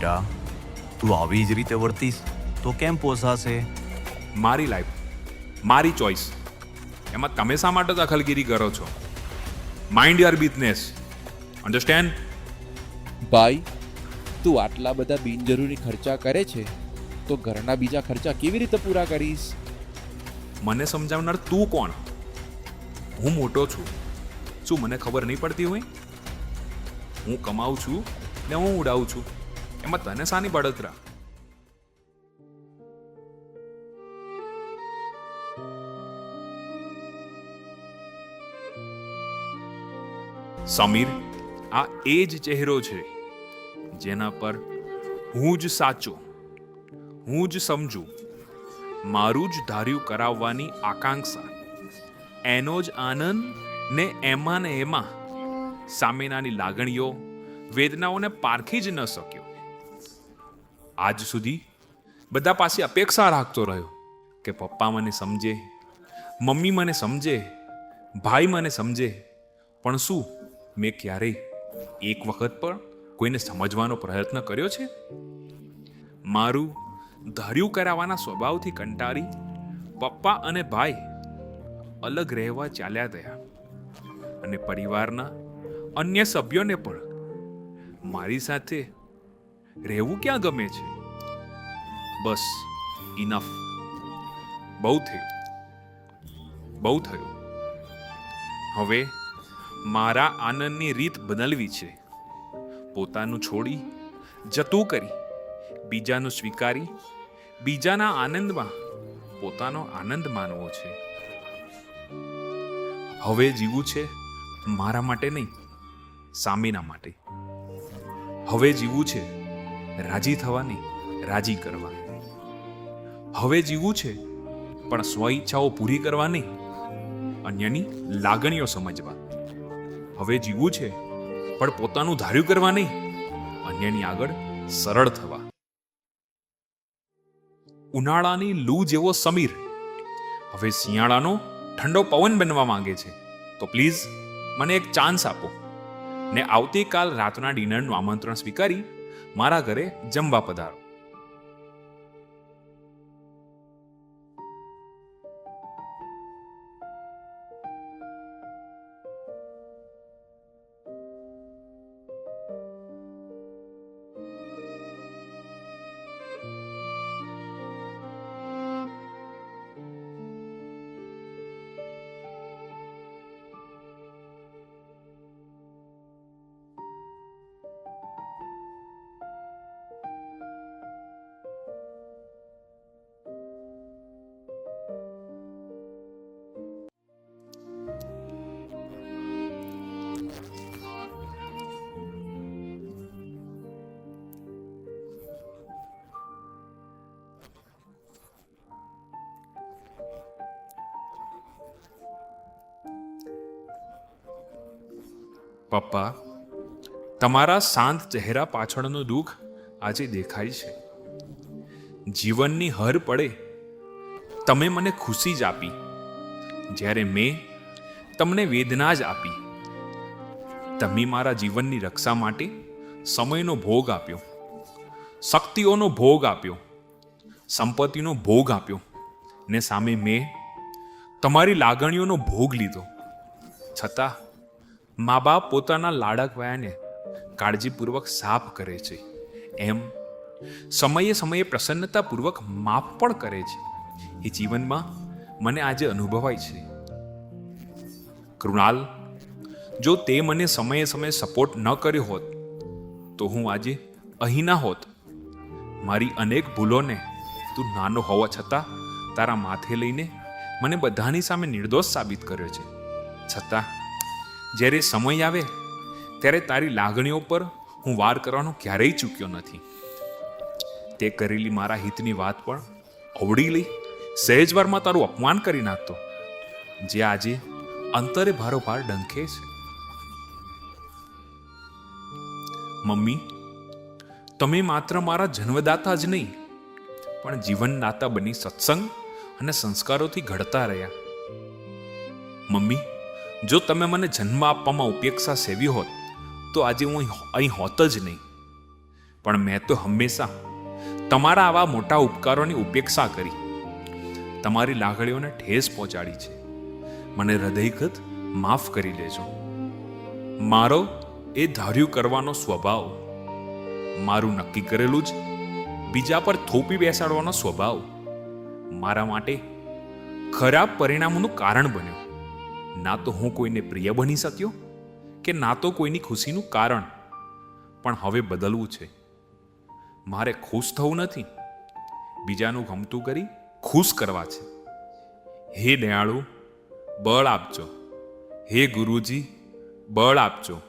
બેટા તું આવી જ રીતે વર્તીશ તો કેમ પોસાશે? મારી લાઈફ મારી ચોઈસ. એમાં તમે શા માટે દખલગીરી કરો છો? માઇન્ડ યોર બિઝનેસ અન્ડરસ્ટેન્ડ ભાઈ તું આટલા બધા બિનજરૂરી ખર્ચા કરે છે તો ઘરના બીજા ખર્ચા કેવી રીતે પૂરા કરીશ? મને સમજાવનાર તું કોણ? હું મોટો છું. શું મને ખબર નહીં પડતી હોય? હું કમાઉં છું ને હું ઉડાવું છું? એમાં તને સાની બળતરા સમીર, આ એ જ ચહેરો છે જેના પર હું જ સાચો, હું જ સમજું, મારું જ ધાર્યું કરાવવાની આકાંક્ષા, એનો જ આનંદ ને એમાં ને એમાં સામેનાની લાગણીઓ, વેદનાઓને પારખી જ ન શક્યો. આજ સુધી બધા પાસે અપેક્ષા રાખતો રહ્યો કે પપ્પા મને સમજે, મમ્મી મને સમજે, ભાઈ મને સમજે. પણ શું મેં ક્યારેય એક વખત પણ કોઈને સમજવાનો પ્રયત્ન કર્યો છે? મારું ધાર્યું કરાવવાના સ્વભાવથી કંટાળી પપ્પા અને ભાઈ અલગ રહેવા ચાલ્યા ગયા અને પરિવારના અન્ય સભ્યોને પણ મારી સાથે રહેવું ક્યાં ગમે છે? બસ ઇનફ બહુ થયું. બહુ થયું. હવે મારા આનંદની રીત બદલવી છે. પોતાનું છોડી, જતું કરી, બીજાનું સ્વીકારી, બીજાના આનંદમાં પોતાનો આનંદ માનવો છે. હવે જીવવું છે મારા માટે નહીં, સામેના માટે. હવે જીવવું છે રાજી થવાની, રાજી કરવા હવે જીવવું છે, પણ સ્વ ઈચ્છાઓ પૂરી કરવાની, અન્યની લાગણીઓ સમજવા. હવે જીવવું છે, પણ પોતાનું ધાર્યું કરવા નહીં અન્યની આગળ સરળ થવા. ઉનાળાની લૂ જેવો સમીર. હવે શિયાળાનો ઠંડો પવન બનવા માંગે છે. તો પ્લીઝ મને એક ચાન્સ આપો. ને આવતીકાલ રાતના ડિનરનું આમંત્રણ સ્વીકારી મારા ઘરે જમવા પધારો. પપ્પા, તમારા શાંત ચહેરા પાછળનું દુઃખ આજે દેખાય છે. જીવનની હર પડે, તમે મને ખુશી જ આપી. જ્યારે મેં તમને વેદના જ આપી. તમે મારા જીવનની રક્ષા માટે સમયનો ભોગ આપ્યો, શક્તિઓનો ભોગ આપ્યો, સંપત્તિનો ભોગ આપ્યો. ને સામે મેં તમારી લાગણીઓનો ભોગ લીધો. છતાં મા બાપ પોતાના લાડકવાયાને કાળજીપૂર્વક સાફ કરે છે. એમ સમયે સમયે પ્રસન્નતાપૂર્વક માફ પણ કરે છે. એ જીવનમાં મને આજે અનુભવાય છે. કૃણાલ, જો તે મને સમયે સમયે સપોર્ટ ન કર્યો હોત, તો હું આજે અહીં ના હોત. મારી અનેક ભૂલોને તું નાનો હોવા છતાં તારા માથે લઈને મને બધાની સામે નિર્દોષ સાબિત કર્યો છે. છતાં જ્યારે સમય આવે, ત્યારે તારી લાગણીઓ પર હું વાર કરવાનો ક્યારેય ચૂક્યો નથી. તે કરેલી મારા હિતની વાત પણ અવડી લઈ, સહેજવારમાં તારું અપમાન કરી નાખતો, જે આજે અંતરે ભારોભાર ડંખે છે. મમ્મી, તમે માત્ર મારા જન્મદાતા જ નહીં, પણ જીવનદાતા બની સત્સંગ અને સંસ્કારોથી ઘડતા રહ્યા. મમ્મી જો તમે મને જન્મ આપવામાં ઉપેક્ષા સેવી હોત, તો આજે હું અહીં- હોત જ નહીં. પણ મેં તો હંમેશા તમારા આવા મોટા ઉપકારોની ઉપેક્ષા કરી. તમારી લાગણીઓને ઠેસ પહોંચાડી છે. મને હૃદયગત માફ કરી લેજો મારો એ ધાર્યું કરવાનો સ્વભાવ, મારું નક્કી કરેલું જ બીજા પર થોપી બેસાડવાનો સ્વભાવ, મારા માટે ખરાબ પરિણામોનું કારણ બન્યો. ના તો હું કોઈને પ્રિય બની શક્યો? કે ના તો કોઈની ખુશીનું કારણ? પણ હવે બદલવું છે. મારે ખુશ થવું નથી. બીજાનું ગમતું કરી ખુશ કરવા છે. હે દયાળુ, બળ આપજો. હે ગુરુજી, બળ આપજો.